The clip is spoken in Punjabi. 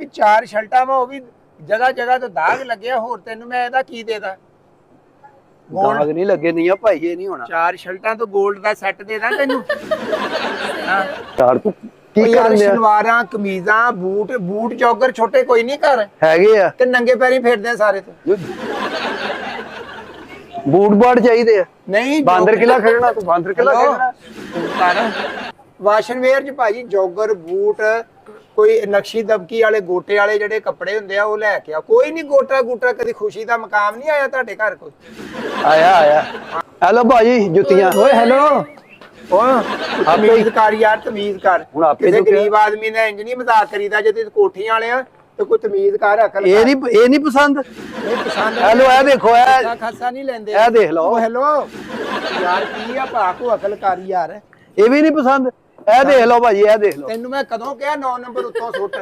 ਵੀ ਚਾਰ ਸ਼ਰਟਾਂ ਵਾ ਉਹ ਵੀ ਜਗ੍ਹਾ ਜਗ੍ਹਾ ਤੇ ਦਾਗ ਲੱਗਿਆ ਹੋਰ ਤੈਨੂੰ ਮੈਂ ਇਹਦਾ ਕੀ ਦੇਦਾ ਦਾਗ ਨਹੀਂ ਲੱਗੇ ਨਹੀਂ ਆ ਭਾਈ ਇਹ ਨਹੀਂ ਹੋਣਾ। ਚਾਰ ਸ਼ਰਟਾਂ ਤੋਂ 골ਡ ਦਾ ਸੈੱਟ ਦੇ ਦਾਂ ਤੈਨੂੰ? ਹਾਂ। ਯਾਰ ਤੂੰ ਕੀ ਕਰਨ ਸ਼ਲਵਾਰਾਂ ਕਮੀਜ਼ਾਂ ਬੂਟ ਬੂਟ ਜੋਗਰ ਛੋਟੇ ਕੋਈ ਨਹੀਂ ਘਰ। ਹੈਗੇ ਆ। ਤੇ ਨੰਗੇ ਪੈਰੀ ਫਿਰਦੇ ਆ ਸਾਰੇ ਤੇ। ਬੂਟ ਬਾੜ ਚਾਹੀਦੇ ਆ। ਨਹੀਂ ਬਾਂਦਰ ਕਿਲਾ ਖੇਡਣਾ ਤੂੰ ਬਾਂਦਰ ਕਿਲਾ ਕਰ ਵਾਸ਼ਨਵੇਅਰ ਚ ਭਾਜੀ ਜੋਗਰ ਬੂਟ ਕੋਈ ਨਕਸ਼ੀ ਦਬਕੀ ਵਾਲੇ ਗੋਟੇ ਵਾਲੇ ਜਿਹੜੇ ਕੱਪੜੇ ਹੁੰਦੇ ਆ ਉਹ ਲੈ ਕੇ ਆ ਕੋਈ ਨਹੀਂ ਗੋਟਾ ਗੂਟਾ ਕਦੀ ਖੁਸ਼ੀ ਦਾ ਮਕਾਮ ਨਹੀਂ ਆਇਆ ਤੁਹਾਡੇ ਘਰ ਕੋਈ? ਆਇਆ ਆਇਆ। ਹੈਲੋ ਭਾਜੀ ਜੁੱਤੀਆਂ। ਓਏ ਹੈਲੋ। ਓਏ ਤਮੀਜ਼ ਕਰ ਯਾਰ ਤਮੀਜ਼ ਕਰ। ਹੁਣ ਆਪੇ ਕਿਹਾ- ਗਰੀਬ ਆਦਮੀ ਨੇ ਇੰਜ ਨਹੀਂ ਮਜ਼ਾਕ ਕਰੀਦਾ ਜੇ ਤੇ ਕੋਠੀਆਂ ਵਾਲੇ ਆ ਤੇ ਕੋਈ ਤਮੀਜ਼ ਕਰ ਅਕਲ ਇਹ ਨਹੀਂ ਇਹ ਨਹੀਂ ਪਸੰਦ? ਨਹੀਂ ਪਸੰਦ ਹੈਲੋ ਇਹ ਦੇਖੋ ਇਹ ਖਾਸਾ ਨਹੀਂ ਲੈਂਦੇ। ਇਹ ਦੇਖ ਲਓ। ਓ ਹੈਲੋ। ਯਾਰ ਕੀ ਆ ਭਾ ਕੋ ਅਕਲ ਕਰ ਯਾਰ। ਇਹ ਵੀ ਨਹੀਂ ਪਸੰਦ? ਇਹ ਦੇਖ ਲਓ ਭਾਜੀ ਇਹ ਦੇਖ ਲਓ। ਤੈਨੂੰ ਮੈਂ ਕਦੋਂ ਕਿਹਾ 9 ਨੰਬਰ ਉੱਤੋਂ ਸੁੱਟ।